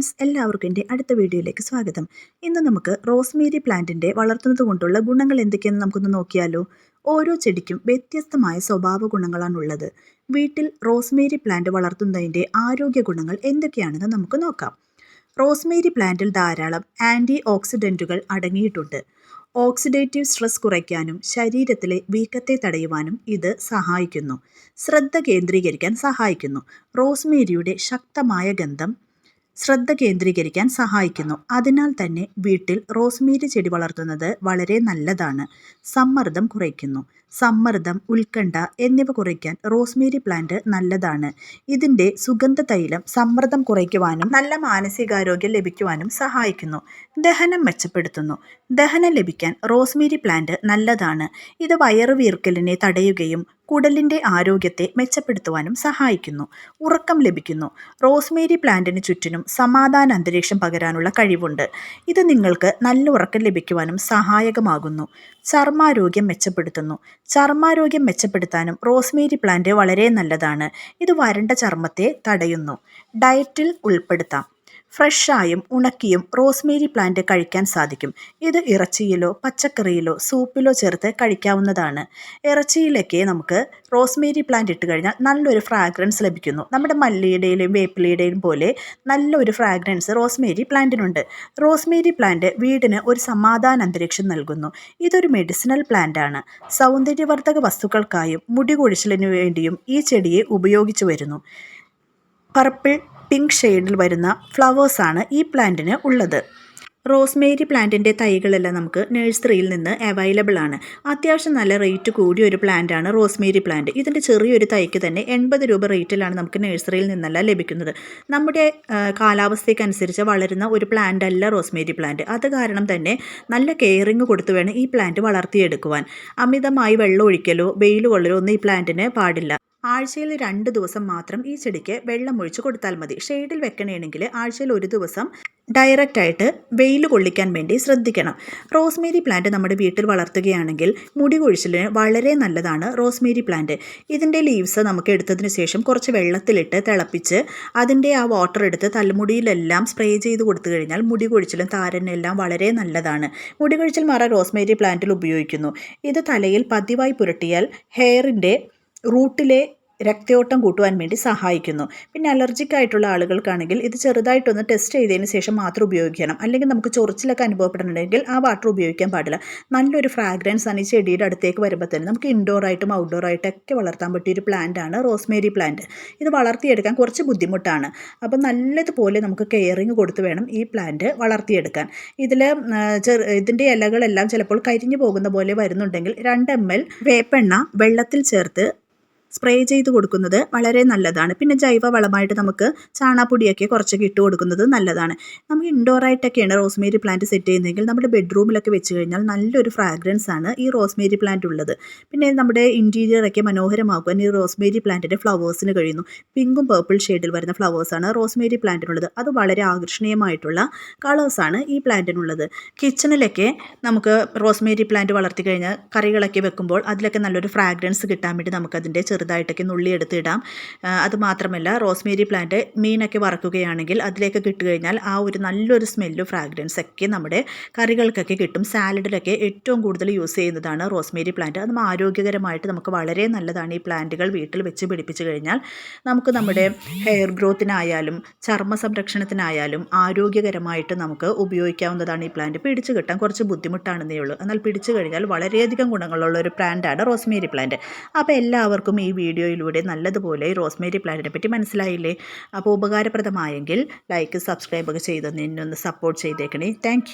Friends എല്ലാവർക്കും എന്റെ അടുത്ത വീഡിയോയിലേക്ക് സ്വാഗതം. ഇന്ന് നമുക്ക് റോസ്മേരി പ്ലാന്റിന്റെ വളർത്തുന്നത് കൊണ്ടുള്ള ഗുണങ്ങൾ എന്തൊക്കെയെന്ന് നമുക്കൊന്ന് നോക്കിയാലോ? ഓരോ ചെടിക്കും വ്യത്യസ്തമായ സ്വഭാവ ഗുണങ്ങളാണുള്ളത് വീട്ടിൽ റോസ്മേരി പ്ലാന്റ് വളർത്തുന്നതിന്റെ ആരോഗ്യ ഗുണങ്ങൾ എന്തൊക്കെയാണെന്ന് നമുക്ക് നോക്കാം. റോസ്മേരി പ്ലാന്റിൽ ധാരാളം ആന്റി ഓക്സിഡന്റുകൾ അടങ്ങിയിട്ടുണ്ട്. ഓക്സിഡേറ്റീവ് സ്ട്രെസ് കുറയ്ക്കാനും ശരീരത്തിലെ വീക്കത്തെ തടയുവാനും ഇത് സഹായിക്കുന്നു. ശ്രദ്ധ കേന്ദ്രീകരിക്കാൻ സഹായിക്കുന്നു. റോസ്മേരിയുടെ ശക്തമായ ഗന്ധം ശ്രദ്ധ കേന്ദ്രീകരിക്കാൻ സഹായിക്കുന്നു. അതിനാൽ തന്നെ വീട്ടിൽ റോസ്മേരി ചെടി വളർത്തുന്നത് വളരെ നല്ലതാണ്. സമ്മർദ്ദം കുറയ്ക്കുന്നു. സമ്മർദ്ദം ഉത്കണ്ഠ എന്നിവ കുറയ്ക്കാൻ റോസ്മേരി പ്ലാന്റ് നല്ലതാണ്. ഇതിന്റെ സുഗന്ധ തൈലം സമ്മർദ്ദം കുറയ്ക്കുവാനും നല്ല മാനസികാരോഗ്യം ലഭിക്കുവാനും സഹായിക്കുന്നു. ദഹനം മെച്ചപ്പെടുത്തുന്നു. ദഹനം ലഭിക്കാൻ റോസ്മേരി പ്ലാന്റ് നല്ലതാണ്. ഇത് വയറുവീർക്കലിനെ തടയുകയും കുടലിന്റെ ആരോഗ്യത്തെ മെച്ചപ്പെടുത്തുവാനും സഹായിക്കുന്നു. ഉറക്കം ലഭിക്കുന്നു. റോസ്മേരി പ്ലാന്റിന് ചുറ്റിനും സമാധാന അന്തരീക്ഷം പകരാനുള്ള കഴിവുണ്ട്. ഇത് നിങ്ങൾക്ക് നല്ല ഉറക്കം ലഭിക്കുവാനും സഹായകമാകുന്നു. ചർമാരോഗ്യം മെച്ചപ്പെടുത്തുന്നു. ചർമാരോഗ്യം മെച്ചപ്പെടുത്താനും റോസ്മേരി പ്ലാന്റ് വളരെ നല്ലതാണ്. ഇത് വരണ്ട ചർമ്മത്തെ തടയുന്നു. ഡയറ്റിൽ ഉൾപ്പെടുത്താം. ഫ്രഷായും ഉണക്കിയും റോസ്മേരി പ്ലാന്റ് കഴിക്കാൻ സാധിക്കും. ഇത് ഇറച്ചിയിലോ പച്ചക്കറിയിലോ സൂപ്പിലോ ചേർത്ത് കഴിക്കാവുന്നതാണ്. ഇറച്ചിയിലൊക്കെ നമുക്ക് റോസ്മേരി പ്ലാന്റ് ഇട്ട് കഴിഞ്ഞാൽ നല്ലൊരു ഫ്രാഗ്രൻസ് ലഭിക്കുന്നു. നമ്മുടെ മല്ലിയുടെയും വേപ്പിലയുടെയും പോലെ നല്ലൊരു ഫ്രാഗ്രൻസ് റോസ്മേരി പ്ലാന്റിനുണ്ട്. റോസ്മേരി പ്ലാന്റ് വീടിന് ഒരു സമാധാന അന്തരീക്ഷം നൽകുന്നു. ഇതൊരു മെഡിസിനൽ പ്ലാന്റാണ്. സൗന്ദര്യവർദ്ധക വസ്തുക്കൾക്കായും മുടി കൊഴിച്ചിലിനു വേണ്ടിയും ഈ ചെടിയെ ഉപയോഗിച്ചു വരുന്നു. പർപ്പിൾ പിങ്ക് ഷെയ്ഡിൽ വരുന്ന ഫ്ലവേഴ്സാണ് ഈ പ്ലാന്റിന് ഉള്ളത്. റോസ്മേരി പ്ലാന്റിന്റെ തൈകളെല്ലാം നമുക്ക് നഴ്സറിയിൽ നിന്ന് അവൈലബിൾ ആണ്. അത്യാവശ്യം നല്ല റേറ്റ് കൂടിയ ഒരു പ്ലാന്റാണ് റോസ്മേരി പ്ലാന്റ്. ഇതിന്റെ ചെറിയൊരു തൈക്ക് തന്നെ എൺപത് രൂപ റേറ്റിലാണ് നമുക്ക് നഴ്സറിയിൽ നിന്നല്ല ലഭിക്കുന്നത്. നമ്മുടെ കാലാവസ്ഥയ്ക്കനുസരിച്ച് വളരുന്ന ഒരു പ്ലാന്റ് അല്ല റോസ്മേരി പ്ലാന്റ്. അത് കാരണം തന്നെ നല്ല കെയറിങ് കൊടുത്തു വേണം ഈ പ്ലാന്റ് വളർത്തിയെടുക്കുവാൻ. അമിതമായി വെള്ളം ഒഴിക്കലോ വെയിൽ കൊള്ളലോ ഒന്നും ഈ പ്ലാന്റിന് പാടില്ല. ആഴ്ചയിൽ രണ്ട് ദിവസം മാത്രം ഈ ചെടിക്ക് വെള്ളം ഒഴിച്ച് കൊടുത്താൽ മതി. ഷെയ്ഡിൽ വെക്കണമെങ്കിൽ ആഴ്ചയിൽ ഒരു ദിവസം ഡയറക്റ്റ് ആയിട്ട് വെയിൽ കൊള്ളിക്കാൻ വേണ്ടി ശ്രദ്ധിക്കണം. റോസ്മേരി പ്ലാന്റ് നമ്മുടെ വീട്ടിൽ വളർത്തുകയാണെങ്കിൽ മുടി കൊഴിച്ചിലിന് വളരെ നല്ലതാണ് റോസ്മേരി പ്ലാന്റ്. ഇതിന്റെ ലീവ്സ് നമുക്ക് എടുത്തതിന് ശേഷം കുറച്ച് വെള്ളത്തിലിട്ട് തിളപ്പിച്ച് അതിന്റെ ആ വാട്ടർ എടുത്ത് തലമുടിയിലെല്ലാം സ്പ്രേ ചെയ്ത് കൊടുത്തു കഴിഞ്ഞാൽ മുടി കൊഴിച്ചിലും താരനെല്ലാം വളരെ നല്ലതാണ്. മുടി കൊഴിച്ചിൽ മാറാൻ റോസ്മേരി പ്ലാന്റിൽ ഉപയോഗിക്കുന്നു. ഇത് തലയിൽ പതിവായി പുരട്ടിയാൽ ഹെയറിന്റെ റൂട്ടിലെ രക്തയോട്ടം കൂട്ടുവാൻ വേണ്ടി സഹായിക്കുന്നു. പിന്നെ അലർജിക് ആയിട്ടുള്ള ആളുകൾക്കാണെങ്കിൽ ഇത് ചെറുതായിട്ടൊന്ന് ടെസ്റ്റ് ചെയ്തതിന് ശേഷം മാത്രം ഉപയോഗിക്കണം. അല്ലെങ്കിൽ നമുക്ക് ചൊറിച്ചിലൊക്കെ അനുഭവപ്പെടുന്നുണ്ടെങ്കിൽ ആ വാട്ടർ ഉപയോഗിക്കാൻ പാടില്ല. നല്ലൊരു ഫ്രാഗ്രൻസ് ആണ് ഈ ചെടിയുടെ അടുത്തേക്ക് വരുമ്പോൾ തന്നെ. നമുക്ക് ഇൻഡോർ ആയിട്ടും ഔട്ട്ഡോർ ആയിട്ടൊക്കെ വളർത്താൻ പറ്റിയ ഒരു പ്ലാന്റ് ആണ് റോസ്മേരി പ്ലാന്റ് ഇത് വളർത്തിയെടുക്കാൻ കുറച്ച് ബുദ്ധിമുട്ടാണ്. അപ്പോൾ നല്ലതുപോലെ നമുക്ക് കെയറിങ് കൊടുത്ത് വേണം ഈ പ്ലാന്റ് വളർത്തിയെടുക്കാൻ. ഇതിൽ ഇതിന്റെ ഇലകളെല്ലാം ചിലപ്പോൾ കരിഞ്ഞു പോകുന്ന പോലെ വരുന്നുണ്ടെങ്കിൽ രണ്ട് എം എൽ വേപ്പെണ്ണ വെള്ളത്തിൽ ചേർത്ത് സ്പ്രേ ചെയ്ത് കൊടുക്കുന്നത് വളരെ നല്ലതാണ്. പിന്നെ ജൈവ വളമായിട്ട് നമുക്ക് ചാണാപ്പൊടിയൊക്കെ കുറച്ചൊക്കെ ഇട്ട് കൊടുക്കുന്നത് നല്ലതാണ്. നമുക്ക് ഇൻഡോറായിട്ടൊക്കെയാണ് റോസ്മേരി പ്ലാന്റ് സെറ്റ് ചെയ്യുന്നതെങ്കിൽ നമ്മുടെ ബെഡ്റൂമിലൊക്കെ വെച്ച് കഴിഞ്ഞാൽ നല്ലൊരു ഫ്രാഗ്രൻസ് ആണ് ഈ റോസ്മേരി പ്ലാന്റ് ഉള്ളത്. പിന്നെ നമ്മുടെ ഇന്റീരിയറൊക്കെ മനോഹരമാക്കുവാൻ ഈ റോസ്മേരി പ്ലാന്റിന്റെ ഫ്ലവേഴ്സിന് കഴിയുന്നു. പിങ്കും പേർപ്പിൾ ഷെയ്ഡിൽ വരുന്ന ഫ്ലവേഴ്സാണ് റോസ്മേരി പ്ലാന്റിനുള്ളത് അത് വളരെ ആകർഷണീയമായിട്ടുള്ള കളേഴ്സാണ് ഈ പ്ലാന്റിനുള്ളത് കിച്ചണിലൊക്കെ നമുക്ക് റോസ്മേരി പ്ലാന്റ് വളർത്തി കഴിഞ്ഞാൽ കറികളൊക്കെ വെക്കുമ്പോൾ അതിലൊക്കെ നല്ലൊരു ഫ്രാഗ്രൻസ് കിട്ടാൻ വേണ്ടി നമുക്കതിന്റെ ചെറുതായിട്ടൊക്കെ നുള്ളിയെടുത്ത് ഇടാം അതുമാത്രമല്ല റോസ്മേരി പ്ലാന്റ് മീനൊക്കെ വറക്കുകയാണെങ്കിൽ അതിലേക്ക് കിട്ടുകഴിഞ്ഞാൽ കഴിഞ്ഞാൽ ആ ഒരു നല്ലൊരു സ്മെല്ലും ഫ്രാഗ്രൻസ് ഒക്കെ നമ്മുടെ കറികൾക്കൊക്കെ കിട്ടും. സാലഡിലൊക്കെ ഏറ്റവും കൂടുതൽ യൂസ് ചെയ്യുന്നതാണ് റോസ്മേരി പ്ലാന്റ്. അത് ആരോഗ്യകരമായിട്ട് നമുക്ക് വളരെ നല്ലതാണ് ഈ പ്ലാന്റുകൾ വീട്ടിൽ വെച്ച് പിടിപ്പിച്ചു കഴിഞ്ഞാൽ. നമുക്ക് നമ്മുടെ ഹെയർ ഗ്രോത്തിനായാലും ചർമ്മ സംരക്ഷണത്തിനായാലും ആരോഗ്യകരമായിട്ട് നമുക്ക് ഉപയോഗിക്കാവുന്നതാണ് ഈ പ്ലാന്റ്. പിടിച്ചു കിട്ടാൻ കുറച്ച് ബുദ്ധിമുട്ടാണെന്നേ ഉള്ളൂ. എന്നാൽ പിടിച്ചു കഴിഞ്ഞാൽ വളരെയധികം ഗുണങ്ങളുള്ള ഒരു പ്ലാന്റാണ് റോസ്മേരി പ്ലാന്റ്. അപ്പോൾ എല്ലാവർക്കും ഈ വീഡിയോയിലൂടെ നല്ലതുപോലെ റോസ്മേരി പ്ലാന്റിനെ പറ്റി മനസ്സിലായില്ലേ? അപ്പോൾ ഉപകാരപ്രദമായെങ്കിൽ ലൈക്ക് സബ്സ്ക്രൈബ് ഒക്കെ ചെയ്ത് നിന്നൊന്ന് സപ്പോർട്ട് ചെയ്തേക്കണേ. താങ്ക്